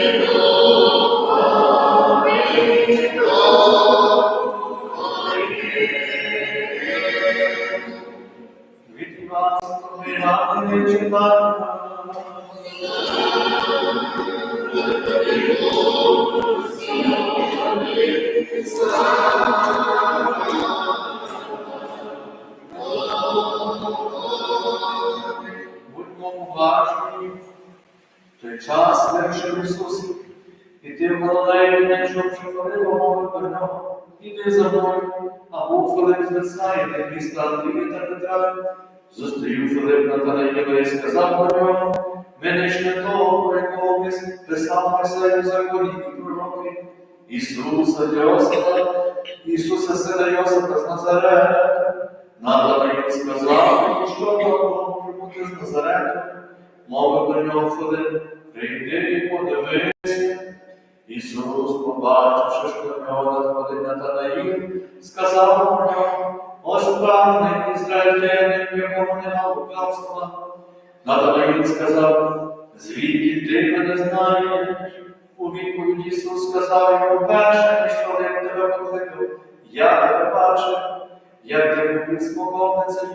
Від до нього, іди за мною, а був Филип з Весаїди, міста Андрія та Петра. Зустрів Филип Натанаїла і сказав до нього, ми не йшли того, про якого писав Мойсей у законі і пророки, Ісуса Йосифа, Ісуса сина Йосифа з Назарета. Побачивши, що нього надходить Натанаїл, сказав про нього, ось правний ізраїльтянин, в якому нема лукавства. Натанаїл сказав, звідки ти мене знаєш? У відповіді Ісус сказав йому перше, ніж Филип тебе покликав, я тебе бачив, як ти був споковницею.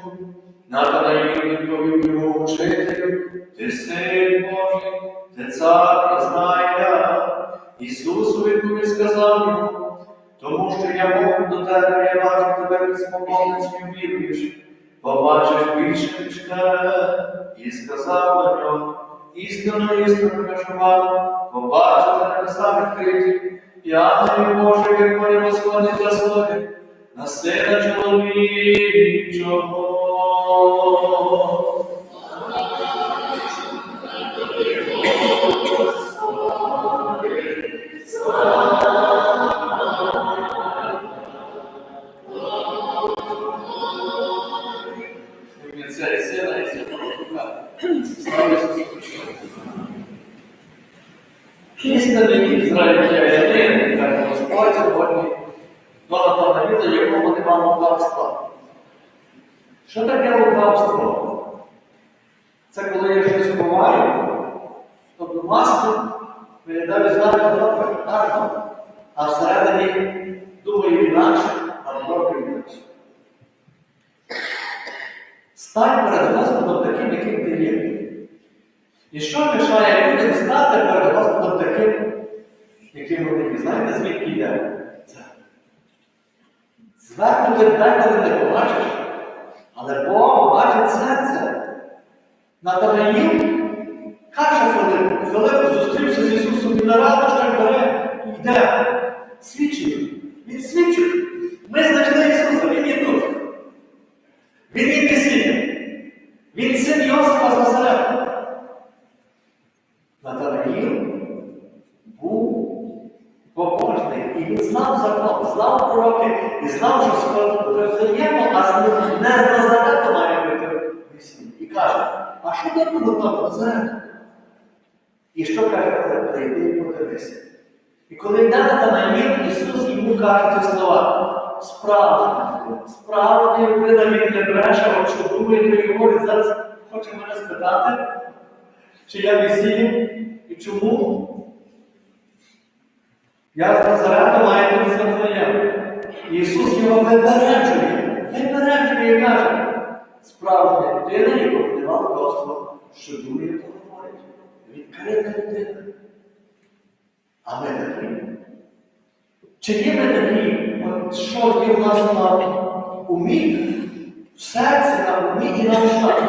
Натанаїл відповів йому учителю, ти син Божий, ти цар Ізраїля. Ісус у відповідь сказав йому, тому що я мовив до тебе, я бачу тебе під споковницею віруєш, побачиш більше, ніж те. І сказав до нього, істинно, істинно кажу вам, побачите небеса відкриті, і ангелів Божих, як вони розходять за сходи, на сина чоловічого. А всередині думаю інакше, а добре інакше. Стань перед Господом таким, яким ти є. І що мішає людям стати перед Господом таким, яким вони є? Знаєте, звідки йде? Це. Зверху ти деколи не побачиш, але Бог бачить серце. Натанаїл каже Филиппу, Филипп зустрівся з Ісусом і на радощах бере йде. Свідчить. Він свідчить. Ми знайшли Ісуса, Він є тут. Він є Месія. Він син Йосифа з Назарета. Натанаїл був побожний, і він знав закон, знав пророки, і знав, що з Вифлеєму, а не з Назарета має бути Месія. І каже, а що ти було там Назарету? І що каже Прийди і подивися. І коли Натанаїл, Ісус йому каже ті слова. Справді, справді, людина він не бреше, що думає, то й говорить, зараз хоче мене спитати, чи я Месія і чому? Я з Назарета маю бути Вифлеєм. Ісус його випереджує, випереджує і каже, справді, людина, яку подивав Господь, що думає, то говорить. Відкрита людина. А ми такі. Чи є ми такі, що є в нас на умі, в серці, на умі і на устах?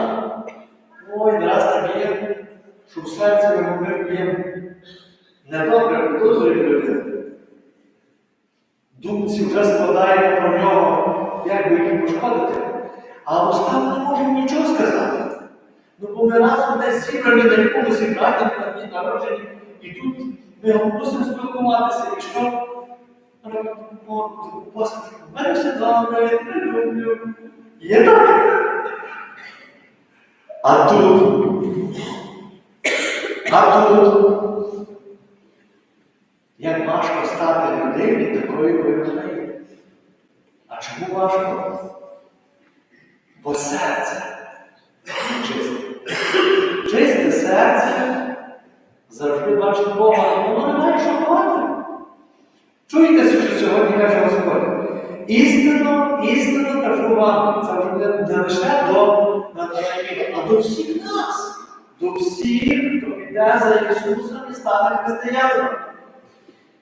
Ой, раз так є, що в серці ми говоримо недобре підозрює людину. Думці вже складаємо про нього, як би їм пошкодити. А устав не може нічого сказати. Ну, бо ми разом десь зібрані на якомусь зібранні на дні народження, і тут ми мусимо спілкуватися, і що? Господи, в мене все добре, тебе люблю. Є так? А тут, а тут, як важко стати людині такою, якою. А чому важко? Бо серце чисте. Чисте серце завжди бачити Бога, але воно не має що ховати. Чуєте, що сьогодні каже Господь? Істинно, істинно кажу вам, це вже не, лише до Наталії, а до всіх нас, до всіх, хто піде за Ісусом і стане християнином.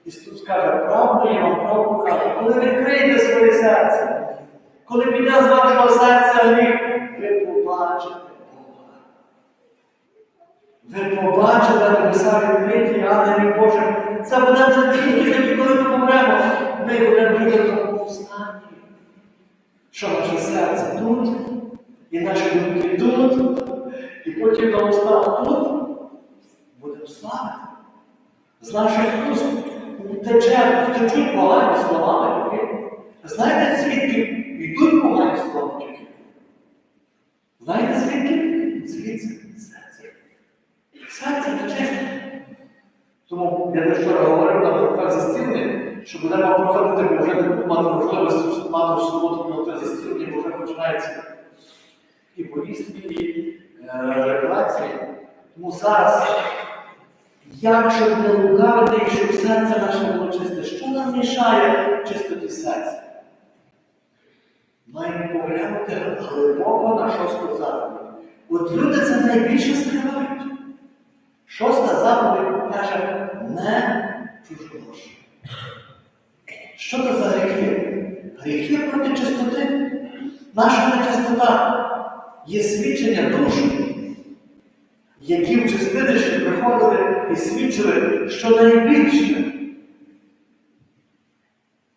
Ісус каже, правду я вам правду кажу, коли відкриєте своє серце, коли піде з вашого серця гріх, ви побачите. Ви побачите небеса відкриті, ангелів Боже. Це буде тільки коли ми помремо. Ми будемо жити в тому стані. Що наше серце тут, і наші думки тут, і потім на устах тут будемо славити. З наших уст тече, течуть погані слова. Знаєте, звідки йдуть погані слова? Знаєте звідки? Серце. Серце. Тому я те вчора говорив на руках застілення, що будемо проходити, бо вже мати можливості мати в суботу на те застілення, бо вже починається і повістки, і е, рекламації. Тому зараз, як щоб не лукавити і щоб серце наше було чисте, що нам мішає чистоті серця? Маємо поглянути глибоко на шосту заповідь. От люди це найбільше скривають. Шоста заповідь каже не чужонош. Що це за гріхи? Гріхи проти чистоти. Наша нечистота є свідчення душ, які в чистилищі приходили і свідчили, що найбільше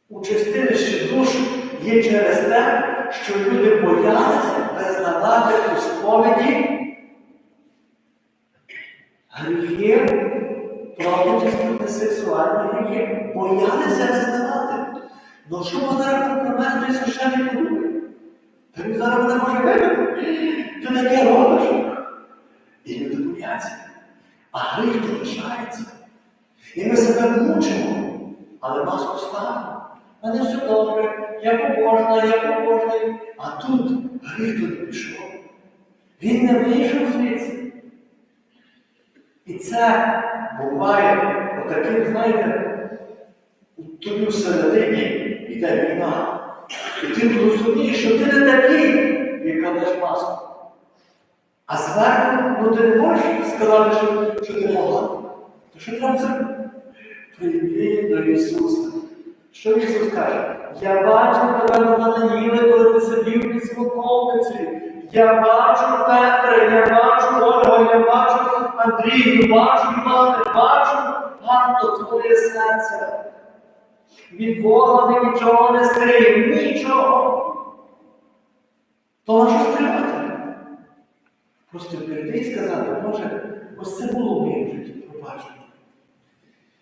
у чистилищі душ є через те, що люди боялися визнавати у сповіді гріхи проти сексуальні гріхи. Боялися визнавати. Ну що ми зараз тут про мене священник подумає? Та він зараз мене може вибити. Ти таке робиш. І люди бояться. А гріх залишається. І ми себе мучимо, але маску ставимо. Не все добре, я побожна, я побожний. А тут гріх тут пішов. Він не вийшов звідси. І це буває отаким, знаєте, у тобі всередині йде війна. І ти розумієш, що ти не такий, як кладеш маску. А зверху, ну ти не можеш сказати, що, що ти поганий. То що треба зробити? Прийди до Ісуса. Що Ісус каже? Я бачив тебе на Данаїли, коли ти сидів під смоковниці. Я бачу Петра, я бачу Ольгу, я бачу Андрію, бачу мати, бачу гарно твоє серце. Від Бога ми нічого не скриємо, нічого. То на що скривати? Просто прийти і сказати, може, ось це було в моєму житті, пробачте.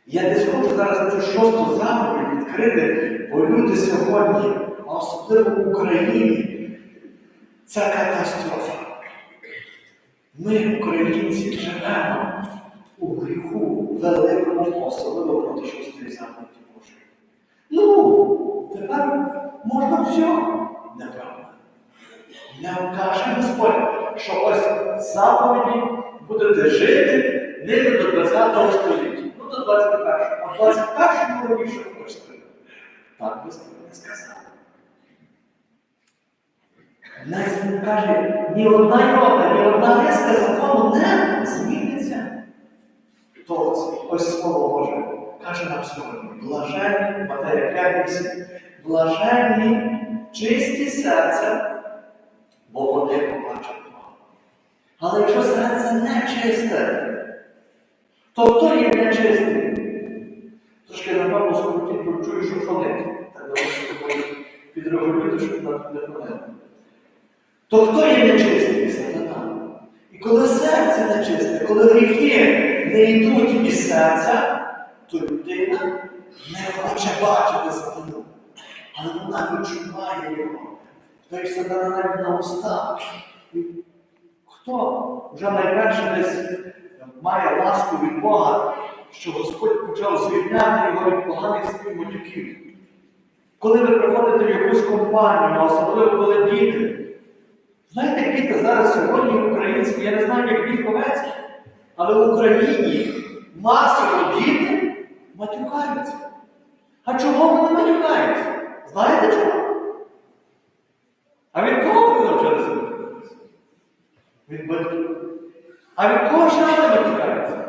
Я десь хочу зараз цю шосту заповідь відкрити, бо люди сьогодні, а особливо в Україні, це катастрофа. Ми, українці, живемо у гріху великому, особливо проти шостої заповіді Божої. Ну, тепер можна все. Неправда. Не каже Господь, що ось заповіді будете жити ними до 20 століття. Ну, до 21-го. А в 21-му робіть, що хочете. Так Господь не сказав. Нас каже, ні одна йота, ні одна риска закону не зміниться. То ось, слово Боже каже нам сьогодні. Блаженні, Матея 5, блаженні, чисті серця, бо вони побачать Бога. Але якщо серце не чисте, то хто є нечистий? Трошки, напевно, скоро почую, що фонить. Так давайте підрегулюйте, щоб нам не фонити. То хто є нечистий сатана? І коли серце нечисте, коли гріхи не йдуть із серця, то людина не хоче бачити сатану. Але вона відчуває його. Той сатана навіть на устах. Хто вже найперше десь має ласку від Бога, що Господь почав звільняти його від поганих співмотюків? Коли ви приходите в якусь компанію, особливо коли діти, Знаєте, діти зараз сьогодні українські, я не знаю, як віковецькі, але в Україні масово діти матюкаються. А чого вони матюкаються? Знаєте чого? А від кого ви навчилися матюкатися? Від батьків. А від кого ще вони матюкаються?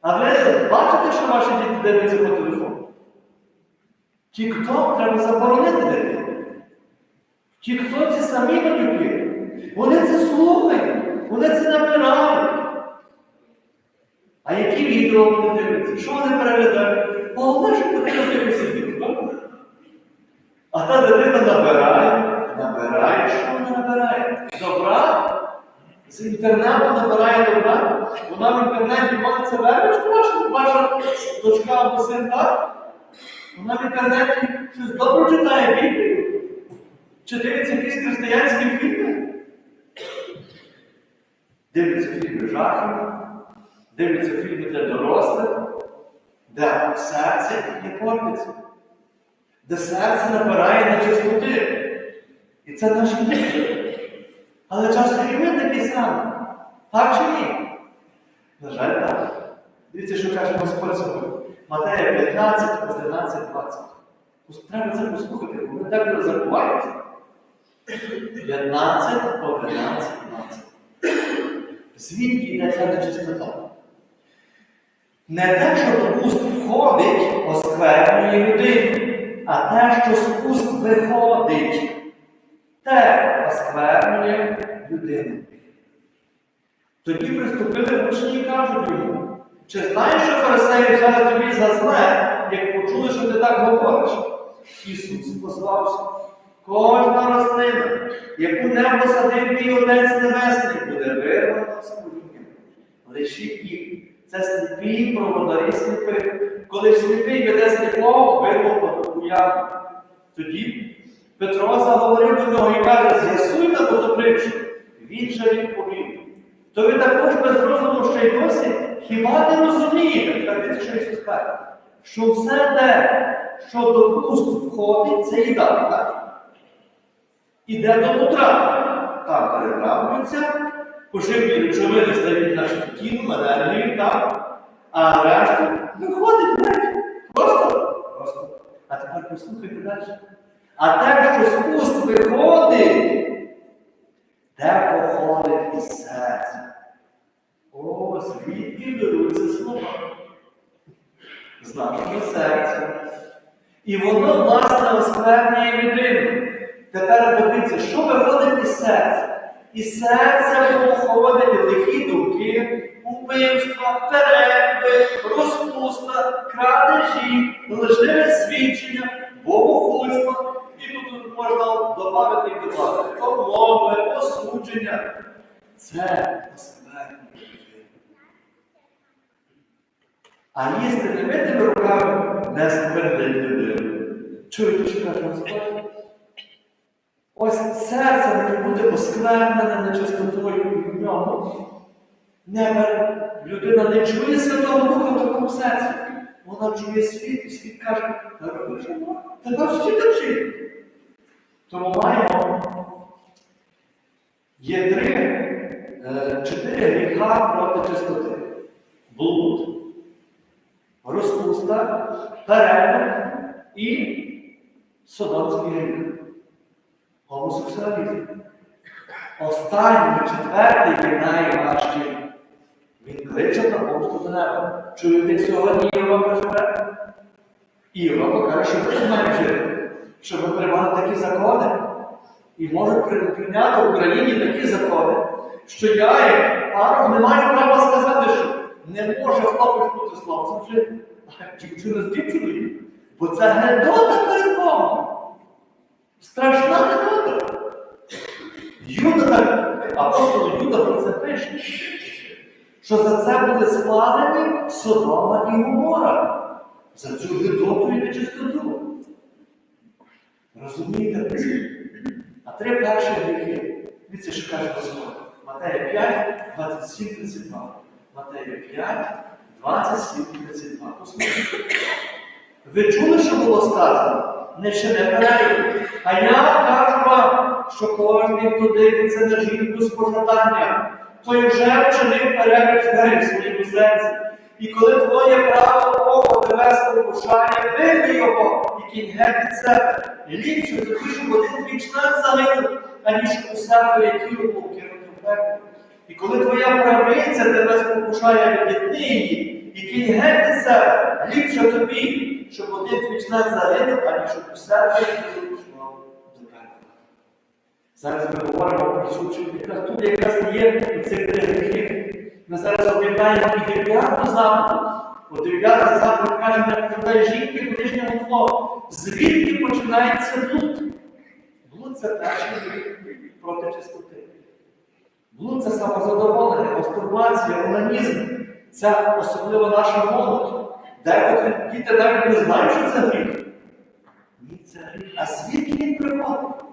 А ви бачите, що ваші діти дивляться по телефону? Тік-ток треба заборонити дитину. Тік-тоці самі матюки. Вони це слухають, вони це набирають. А які відео вони дивляться? Що вони переглядають? Головне, що дитина дивиться відео. А та дитина набирає, набирає, що вона набирає? Добра? З інтернету набирає добра. Вона в інтернеті молиться вервичку ваша, ваша дочка або син так? Вона в інтернеті щось добре читає Біблію? Чи дивиться якісь християнські фільми? Дивиться фільми жахів, дивиться фільми для дорослих, де серце не портиться, де серце набирає на чистоти. І це наші діти. Але часто і ми такі самі. Так чи ні? На жаль, так. Дивіться, що каже Господь сьогодні. Матея 15, 11, 20. Ось Треба це послухати, бо ми так забуваємося. 15, 11, 20. Звідки йде ця нечистота? Не те, що уст входить осквернює людину, а те, що з уст виходить, те осквернює людину. Тоді приступили учні і кажуть йому, чи знаєш, що фарисеї взяли тобі за зле, як почули, що ти так говориш? Ісус позвався. Кожна рослина, яку не посадив мій Отець Небесний, буде вирвана з коріння. Лише їх. Це сліпі проводарі сліпих. Коли сліпий веде сліпого, вирвав яму. Тоді Петро заговорив до нього і каже, з'ясуй на водопритчу. Він же відповів. То ви також без розуму ще й досі хіба не розумієте, так що Ісус каже, що все те, що до уст входить, це їда? Іде до нутра. Там перетравлюється, поживні речовини стають на шкіну, енергію, так? А решту виходить геть. Просто. Просто. А тепер послухайте далі. А те, що з уст виходить, те походить із серця. О, звідки беруться слова? З нашого серця. І воно, власне, осквернює людину. Тепер дивіться, що виходить із серця? Із серця походять лихі думки, убивства, перерви, розпуста, крадежі, лживе свідчення, богохульство. І тут можна додати і додати помови, осудження. Це осквернює людину. А їсти не митими руками не сквернить людину. Чуєте, що каже Господь? Ось серце не буде осквернене нечистотою в ньому. Не, людина не чує Святого Духа в такому серці. Вона чує світ, і світ каже, тебе всі так. Тому маємо є три, е, чотири гріха проти чистоти. Блуд, розпуста, перегляд і содомський гріх. Гомосексуалізм. Останній, четвертий є найважчий. Він кличе на помсту до неба. Чуєте, сьогодні живе? І Європа каже, що ми маємо жити, щоб приймати такі закони. І можуть при- прийняти в Україні такі закони, що я, як пару, не маю права сказати, що не може хлопець бути з хлопцем жити, а дівчина з дівчиною. Бо це гедота перед Богом. Страшна гедота. Юда апостол Юда про це пише, що за це були складені Содома і Гомора. За цю гидоту і нечистоту. Розумієте? А три перші гріхи. Дивіться, що каже Господь. Матея 5, 27, 32. Матея 5, 27, 32. Послухайте. Ви чули, що було сказано? Не ще не перейду. А я кажу вам, що кожен, хто дивиться на жінку з пожаданням, той вже вчинив перегляд двері в своєму серці. І коли твоє праве око тебе спокушає, вирви його і кінь геть від себе. Ліпше тобі, щоб один твій член загинув, аніж усе твоє тіло було кинуте в пекло. І коли твоя правиця тебе спокушає від її, від себе, ліпше тобі, щоб один твій член загинув, аніж щоб усе твоє пішло до пекла. Зараз ми говоримо про цю якраз тут якраз є цих три гріхи. Ми зараз об'являємо і дев'яту заповідь. Бо дев'ята заповідь каже, не покидай жінки ближнього твого. Звідки починається блуд? Блуд це перший гріх проти чистоти. Блуд це самозадоволення, мастурбація, онанізм. Це особливо наша молодь. Декотрі діти навіть не знають, що це гріх. Ні, це гріх. А звідки він приходить?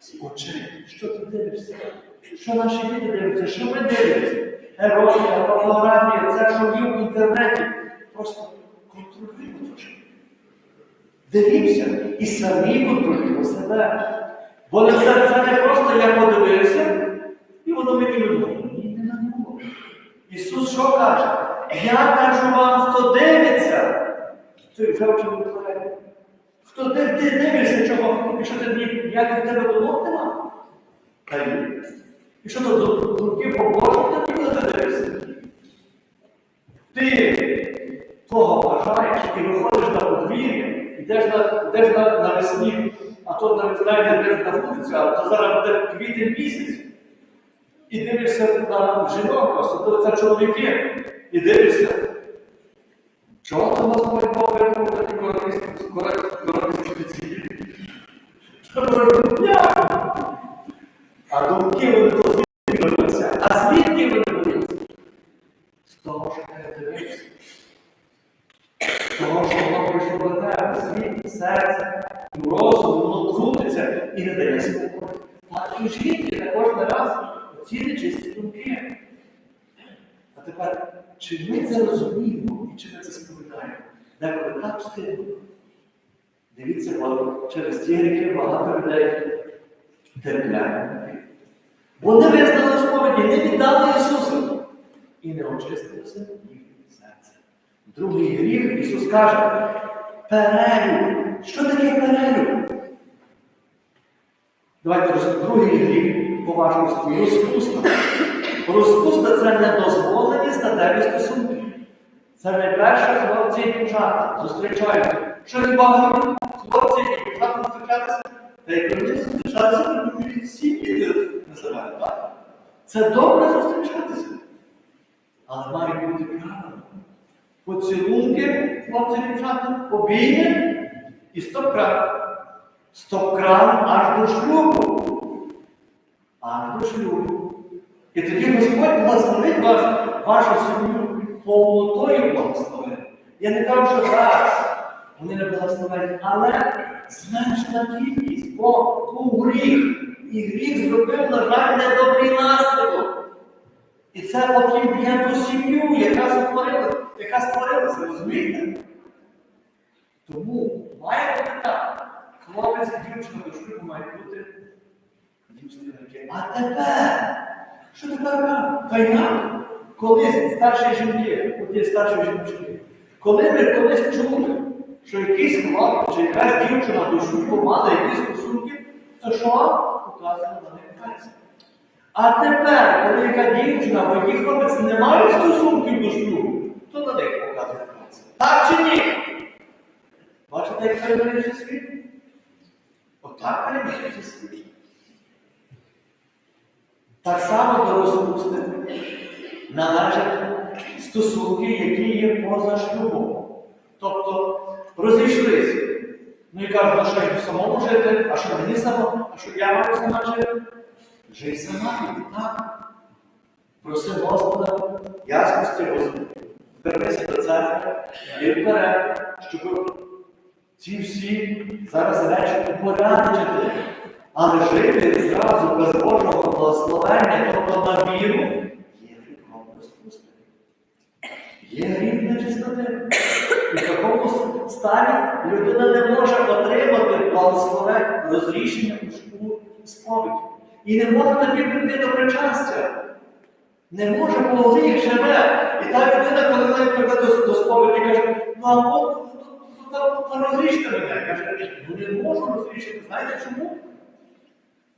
З очей. Що ти дивишся? Що наші діти дивляться? Що ми дивимося? Еротика, порнографія, це, що є в інтернеті. Просто контролюємо трошки. Дивімося і самі контролюємо себе. Бо це, це не просто я подивився, і воно мені видно. Ісус що каже? Я кажу вам, хто дивиться, той вже чому творення. Хто ти, ти дивишся чого? І що ти як від тебе думок нема? Та ні. І що то ду- думки побожні тобі, коли дивишся? Ти того бажаєш і виходиш на подвір'я, йдеш на, йдеш на, на весні, а то навіть знаєте, йдеш на вулицю, а то зараз буде квітень місяць. І дивишся на жінок, особливо це чоловіки, і дивишся. Чого то Господь Бог виробив такі короткі цілі? А думки вони то звідки беруться? А звідки вони беруться? З того, що ти дивишся. З того, що воно прийшло до тебе, світ, серце, розум, воно крутиться і не дає спокою. А і жінки також не раз ці нечисті думки. А тепер, чи ми це розуміємо і чи ми це сповідаємо? Деколи так встигно. Дивіться, бо через ті гріхи багато людей терплять. Вони визнали сповіді, не віддали Ісусу і не очистилося їхнє серце. Другий гріх Ісус каже, перелюб. Що таке перелюб? Давайте другий гріх по важності розпуста. Розпуста це недозволені статеві стосунки. Це найперше хлопці і дівчата зустрічаються. Що не багато хлопці і дівчата зустрічатися, та й коли зустрічатися, то вони сім'ї називають, так? Це добре зустрічатися. Але має бути правильно. Поцілунки, хлопці і дівчата, обійми і стоп-кран. Стоп-кран аж до шлюбу. Аж до шлюбу. І тоді Господь благословить вас, вашу сім'ю повнотою благословить. Я не кажу, що зараз вони не благословені, але зменшена кількість, бо був гріх. І гріх зробив, на жаль, недобрий наслідок. І це потрібно ту сім'ю, яка сотворила, яка створилася, розумієте? Тому має бути так. Хлопець і дівчина до шлюбу мають бути. А тепер, що тепер кажуть? Та як? Колись старші жінки, от є старші жінки, коли ми колись чули, що якийсь хлопець чи якась дівчина шлюбу мала якісь стосунки, то що показано на них пальцем. А тепер, коли яка дівчина або який хлопець не має стосунків до шлюбу, то на них показує пальцем. Так чи ні? Бачите, як перемирюється світ? Отак перемирюється світ. Так само до розпусти належать стосунки, які є поза шлюбом. Тобто розійшлися. Ну і кажуть, а що я самому жити, а що мені само, а що я маю сама жити? Жий сама, і так. Проси Господа, ясності розуму. Вернися до церкви і вперед, щоб ці всі зараз речі упорядочити, але жити зразу без Божого благословення, тобто на віру, є гріхом розпусти. Є гріх нечистоти. І в такому стані людина не може отримати благословення розрішення у сповіді. І не може тоді прийти до причастя. Не може, бо гріх живе. І та людина, коли навіть прийде до, сповіді, каже, ну а от розріжте мене. Каже, ну не можу розрішити. Знаєте чому?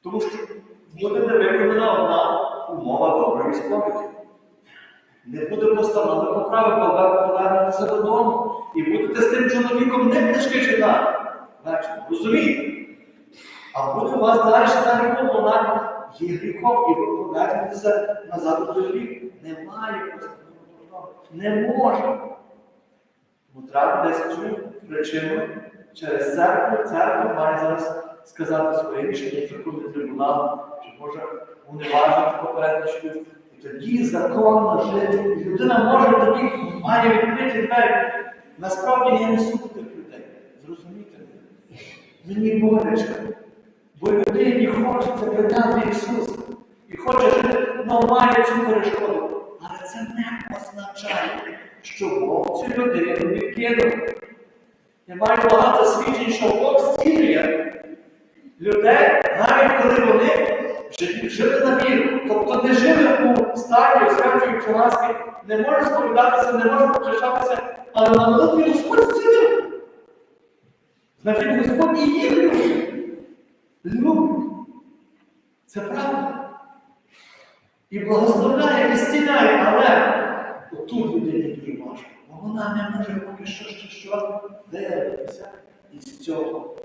Тому що буде виконана одна умова доброї сповіді. Не буде постанови поправи, повернутися додому. І будете з тим чоловіком не книжки читати. Розумієте? А буде у вас далі та вона є гріхом, і ви повернетеся назад до гріху. Немає постанови. Не може. Тому треба десь цю причину через церкву. Церква має зараз сказати своє рішення, церковний трибунал, чи може уневажити попередній шлюб. І тоді законно жити. І людина може тоді має відкриті двері. Насправді я не суду тих людей. Зрозумійте мене. Мені боляче. Бо людині хочеться прийняти Ісуса. І хоче жити, але має цю перешкоду. Але це не означає, що Бог цю людину відкинув. Я маю багато свідчень, що Бог зцілює людей, навіть коли вони жили на віру. Тобто не жили у стані освячої чоласки, не можуть сповідатися, не можуть почищатися, але на молитві Господь зцілив. Значить, Господь і їх любить. Любить. Це правда. І благословляє, і зціляє, але отут людині дуже важко. Бо вона не може поки що що, що виявитися із цього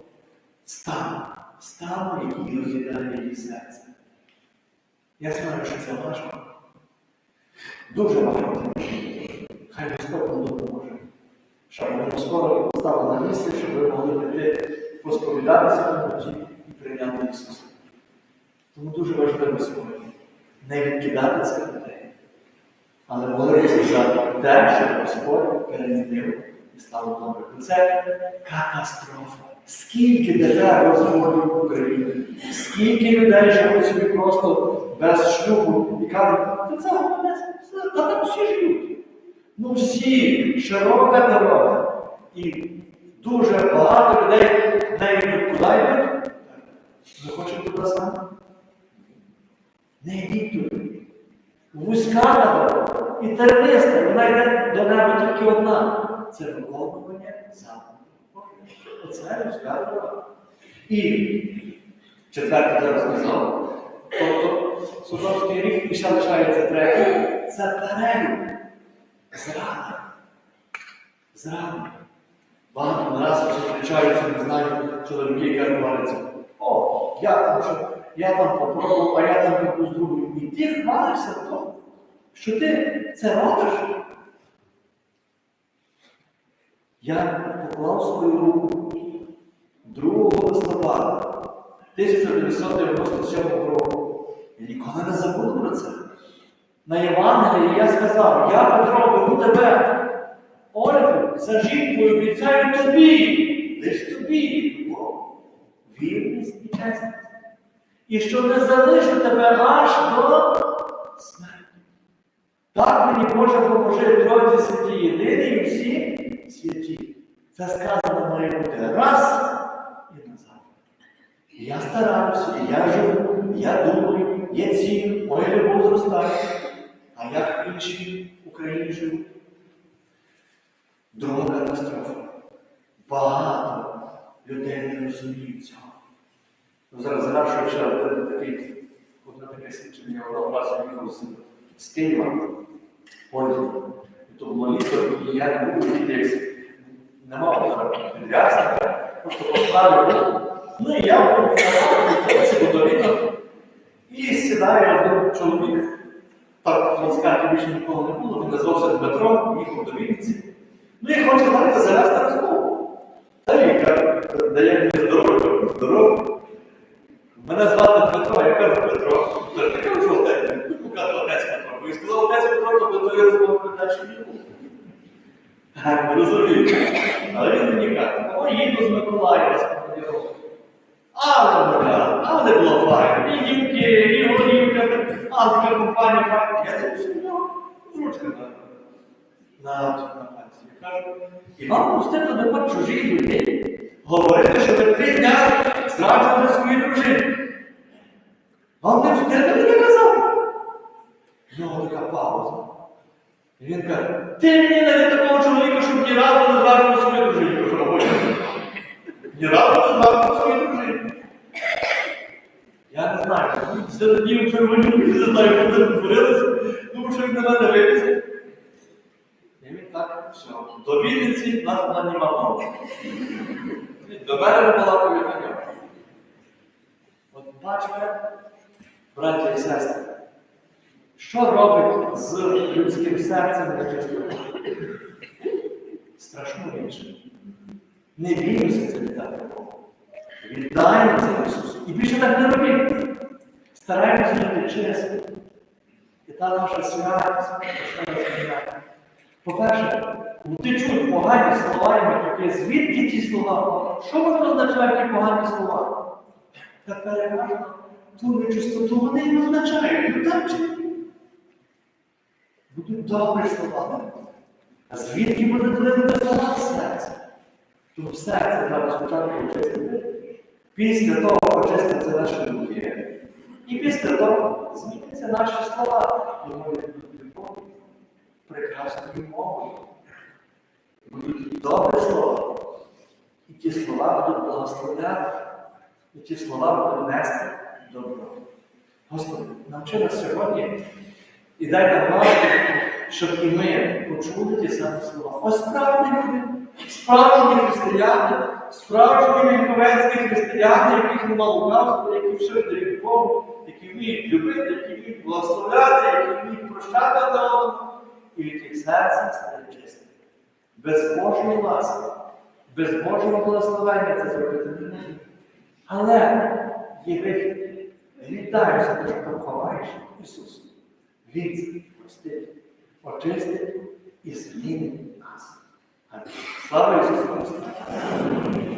стану, стану, який розглядає її серце. Я знаю, що це важко. Дуже важко. Хай Господь нам допоможе. Щоб ми скоро стали на місце, щоб ви могли прийти посповідатися в житті і прийняти Ісуса. Тому дуже важливо сьогодні не відкидати цих людей, але молитися за те, щоб Господь перемінив і стало добре. Це катастрофа. Скільки розводів в Україні, скільки людей живуть собі просто без шлюбу і кажуть, та це головне, та там всі живуть. Ну всі, широка дорога. І дуже багато людей не йдуть куди йдуть. Ви хочете туди саме? Не йдіть туди. Вузька дорога і терниста, вона йде до неба тільки одна. Це виконування заповідей. Оце дорога. І четверте зараз сказав. Тобто Судовський рік і ще лишається третій. Це перелюб. Зрада. Зрада. Багато разів зустрічаються, не знаю, чоловіки, які говоряться. О, я там що, я там попробував, а я там якусь другу. І ти хвалишся в що ти це робиш. Я поклав свою руку 2 листопада 1997 року. Я ніколи не забуду про це. На Євангелії я сказав, я Петро беру тебе, Ольгу, за жінкою обіцяю тобі, лиш тобі, любов, вірність і чесність. І що не залишу тебе аж до смерті. Так мені Боже поможи Тройці святі єдині і всі святі. Це сказано має бути раз і назад. Я стараюся, і я живу, і я думаю, я ціню, моя любов зростає. А як інші Україні живуть? Друга катастрофа. Багато людей не розуміють цього. Ну, зараз згадую ще один такий, таке свідчення, одного разу їхав з, з Києва, потім. І то було літо, я не був десь, не мав просто поставив руку. Ну і я був до літо, і сідає один чоловік. Так, Ласкарті більше нікого не було, він назвався Дмитро, їхав до Вінниці. Ну і хоче знаєте, завести розмову. Та каже, дає мені здоров'я, здоров'я. Мене звати Дмитро, я кажу Петро. Тож ти кажу, що отець Петро. Я розмову не був. Ви розумієте? Але він мені каже, о, їду з Миколаєва з командировки. Але Микола, але не було файно. І дівки, і горівка, а така компанія файна. Я не розумію, ручка на на. Я кажу, і вам пустити до чужих людей. Говорити, що ви три дня зраджували свою дружину. Вам не встигли таке казати? В така пауза. І він каже, ти мені не такого чоловіка, щоб ні разу не зважив свою дружину. Кажу, Ні разу не зважив свою дружину. Я не знаю, серед днів червонів, не знаю, що там творилося, тому що він на мене вивезли. І він так, все, до Вінниці нас не мала. До мене була повідомлення. От бачите, браття і сестри, що робить з людським серцем нечистим? Страшну річ. Не біймося це віддати Богу. Віддаємо це Ісусу. І більше так не робіть. Стараємося жити чесно. І та наша святість. По-перше, втечуть погані слова і матюки. Звідки ті слова? Що вони означають ті погані слова? Так переважно ту нечистоту вони не означають. Ну так чи? Будуть добрі слова. А звідки буде дивитися слова в серці? Тому серце треба спочатку очистити. Після того очиститься наші думки. І після того зміняться наші слова. І ми будуть любові, прекрасною мовою. Будуть добрі слова. І ті слова будуть благословляти. І ті слова будуть нести добро. Господи, навчи нас сьогодні і дай нам ласку, щоб і ми почули ті самі слова. Ось справді люди, справжні християни, справжні віковецькі християни, яких нема лукавства, які все дають Богу, які вміють любити, які вміють благословляти, які вміють прощати одне одному, і в яких серце стає чистим. Без Божої ласки, без Божого благословення це зробити не можна. Але є вихід. Вітаюся, що поховаєш Ісусу. leads us to What is leading us. And Slava Jesus Christ.